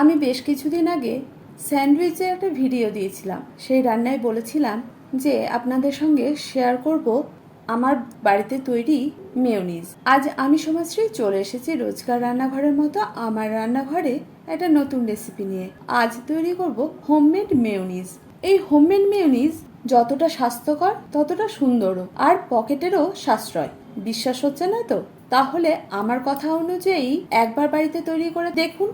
আমি বেশ কিছুদিন আগে স্যান্ডউইচের একটা ভিডিও দিয়েছিলাম। সেই রান্নায় বলেছিলাম যে আপনাদের সঙ্গে শেয়ার করব আমার বাড়িতে তৈরি মেয়োনিজ। আজ আমি সমাজশ্রী চলে এসেছি রোজকার রান্নাঘরের মতো আমার রান্নাঘরে একটা নতুন রেসিপি নিয়ে। আজ তৈরি করব হোমমেড মেয়োনিজ। এই হোমমেড মেয়োনিজ যতটা স্বাস্থ্যকর, ততটা সুন্দরও আর পকেটেরও সাশ্রয়। বিশ্বাস হচ্ছে না তো? তাহলে আমার কথা অনুযায়ী একবার বাড়িতে তৈরি করে দেখুন।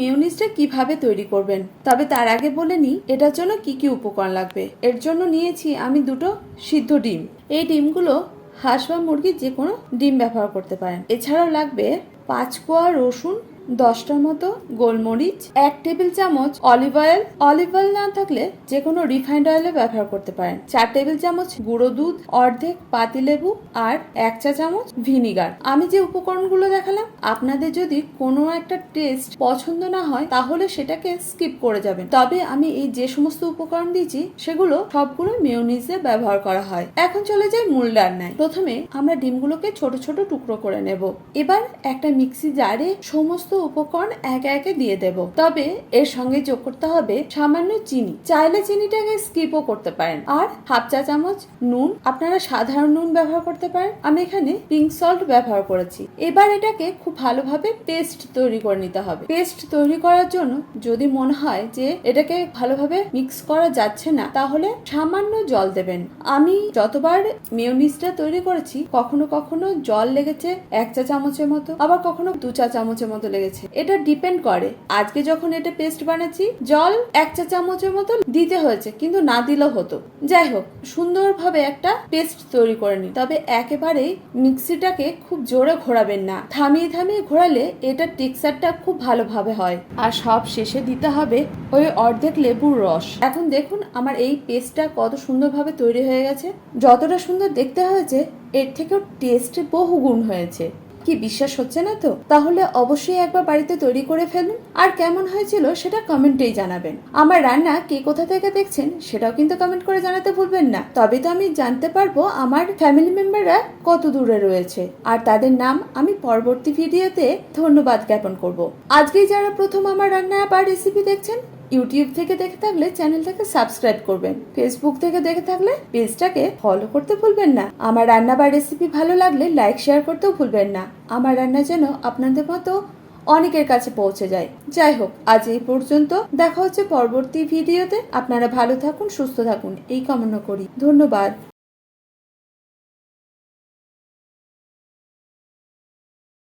মেয়োনিজটা কীভাবে তৈরি করবেন? তবে তার আগে বলে নিই, এটার জন্য কি কি উপকরণ লাগবে? এর জন্য নিয়েছি আমি দুটো সিদ্ধ ডিম। এই ডিমগুলো হাঁস বা মুরগির যে কোনো ডিম ব্যবহার করতে পারেন। এছাড়াও লাগবে পাঁচ কোয়া রসুন দশটার মতো গোলমরিচ, এক টেবিল চামচ অলিভ অয়েল। অলিভ অয়েল না থাকলে যে কোনো রিফাইন্ড অয়েলে ব্যবহার করতে পারেন। চার টেবিল চামচ গুঁড়ো দুধ, অর্ধেক পাতিলেবু আর এক চা চামচ ভিনিগার। আমি যে উপকরণগুলো দেখালাম, আপনাদের যদি কোনো একটা টেস্ট পছন্দ না হয়, তাহলে সেটাকে স্কিপ করে যাবেন। তবে আমি এই যে সমস্ত উপকরণ দিয়েছি, সেগুলো সবগুলো মেয়োনিজে ব্যবহার করা হয়। এখন চলে যাই মূল রান্নায়। প্রথমে আমরা ডিমগুলোকে ছোট ছোট টুকরো করে নেব। এবার একটা মিক্সি জারে সমস্ত উপকরণ একে একে দিয়ে দেব। তবে এর সঙ্গে যোগ করতে হবে সামান্য চিনি। চাইলে চিনিটাকে স্কিপও করতে পারেন। আর হাফ চা চামচ নুন। আপনারা সাধারণ নুন ব্যবহার করতে পারেন। আমি এখানে পিঙ্ক সল্ট ব্যবহার করেছি। এবার এটাকে খুব ভালোভাবে পেস্ট তৈরি করে নিতে হবে। পেস্ট তৈরি করার জন্য যদি মনে হয় যে এটাকে ভালোভাবে মিক্স করা যাচ্ছে না, তাহলে সামান্য জল দেবেন। আমি যতবার মেয়োনিজটা তৈরি করেছি, কখনো কখনো জল লেগেছে এক চা চামচের মতো, আবার কখনো দু চা চামচের মতো লেগেছে। এটা ডিপেন্ড করে। আজকে যখন এটা পেস্ট বানাচ্ছি, জল এক চা চামচের মতো দিতে হয়েছে, কিন্তু না দিলেও হতো। যাই হোক, সুন্দরভাবে একটা পেস্ট তৈরি করে নিই তবে একেবারেই মিক্সিটাকে খুব জোরে ঘোরাবেন না। থামিয়ে থামিয়ে ঘোরালে এটা টেক্সচারটা খুব ভালোভাবে হয়। আর সব শেষে দিতে হবে ওই অর্ধেক লেবুর রস। এখন দেখুন আমার এই পেস্টটা কত সুন্দরভাবে তৈরি হয়ে গেছে। যতটা সুন্দর দেখতে হয়েছে, এর থেকেও টেস্ট বহু গুণ হয়েছে। কি বিশ্বাস হচ্ছে না তো? তাহলে অবশ্যই একবার বাড়িতে তৈরি করে ফেলুন। আর কেমন হয়েছিল সেটা কমেন্টেই জানাবেন। আমার রান্না কে কোথা থেকে দেখছেন সেটাও কিন্তু কমেন্ট করে জানাতে ভুলবেন না। তবে তো আমি জানতে পারব আমার ফ্যামিলি মেম্বাররা কত দূরে রয়েছে। আর তাদের নাম আমি পরবর্তী ভিডিওতে ধন্যবাদ জ্ঞাপন করব। আজকেই যারা প্রথম আমার রান্না বা রেসিপি দেখছেন ইউটিউব থেকে দেখে থাকলে চ্যানেলটাকে সাবস্ক্রাইব করবেন। ফেসবুক থেকে দেখে থাকলে পেজটাকে ফলো করতে ভুলবেন না। আমার রান্না বা রেসিপি ভালো লাগলে লাইক শেয়ার করতেও ভুলবেন না। আমার রান্না যেন আপনাদের মতো অনেকের কাছে পৌঁছে যায়। যাই হোক, আজ এই পর্যন্ত। দেখা হচ্ছে পরবর্তী ভিডিওতে আপনারা ভালো থাকুন, সুস্থ থাকুন। এই কামনা করি। ধন্যবাদ।